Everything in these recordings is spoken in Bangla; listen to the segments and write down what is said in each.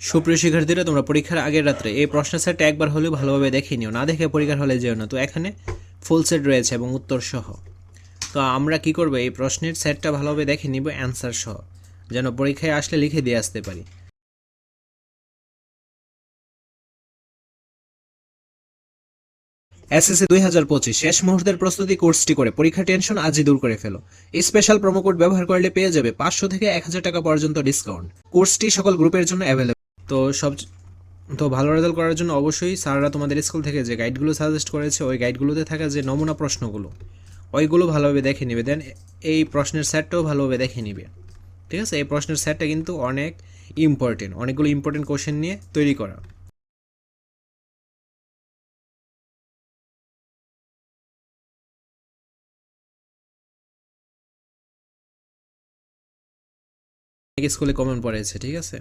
সুপ্রিয় শিক্ষার্থীরা, তোমরা পরীক্ষার আগের রাত্রে এই প্রশ্নের সেটটা একবার হলেও ভালোভাবে দেখে নিও। না দেখে পরীক্ষার হলে যেও না। তো এখানে ফুল সেট রয়েছে এবং উত্তর সহ। তো আমরা কি করব? এই প্রশ্নের সেটটা ভালোভাবে দেখে নিব অ্যান্সার সহ। যেন পরীক্ষায় আসলে লিখে দিয়ে আসতে পারি। এসএসসি দুই হাজার পঁচিশ, শেষ মুহূর্তের প্রস্তুতি কোর্সটি করে পরীক্ষা টেনশন আজই দূর করে ফেলো। স্পেশাল প্রোমো কোড ব্যবহার করলে পেয়ে যাবে পাঁচশো থেকে এক হাজার টাকা পর্যন্ত ডিসকাউন্ট কোর্সটি সকল গ্রুপের জন্য অ্যাভেলেবল তো সব তো ভালো রেজাল্ট করার জন্য অবশ্যই স্যাররা তোমাদের স্কুল থেকে যে গাইডগুলো সাজেস্ট করেছে, ওই গাইডগুলোতে থাকা যে নমুনা প্রশ্নগুলো, ওইগুলো ভালোভাবে দেখে নিবে। দেন এই প্রশ্নের সেটটাও ভালোভাবে দেখে নিবে। ঠিক আছে? এই প্রশ্নের সেটটা কিন্তু অনেক ইম্পর্টেন্ট অনেকগুলো ইম্পর্টেন্ট কোশ্চেন নিয়ে তৈরি করা। স্কুলে কমেন্ট পড়েছে, ঠিক আছে?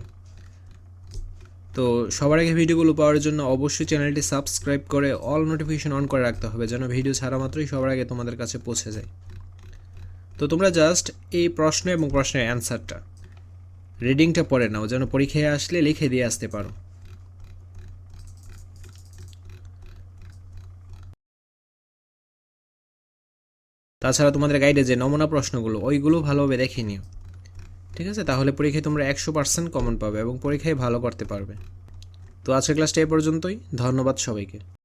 তো সবার আগে ভিডিওগুলো পাওয়ার জন্য অবশ্যই চ্যানেলটি সাবস্ক্রাইব করে অল নোটিফিকেশন অন করে রাখতে হবে, যেন ভিডিও ছাড়া মাত্রই সবার আগে তোমাদের কাছে পৌঁছে যায়। তো তোমরা জাস্ট এই প্রশ্ন এবং প্রশ্নের অ্যান্সারটা রিডিংটা পড়ে নাও, যেন পরীক্ষায় আসলে লিখে দিয়ে আসতে পারো। তাছাড়া তোমাদের গাইডে যে নমুনা প্রশ্নগুলো, ওইগুলো ভালোভাবে দেখে নিও। ঠিক আছে? তাহলে পরীক্ষায় তোমরা একশো পার্সেন্ট কমন পাবে এবং পরীক্ষায় ভালো করতে পারবে। তো আজকের ক্লাসটা এ পর্যন্তই। ধন্যবাদ সবাইকে।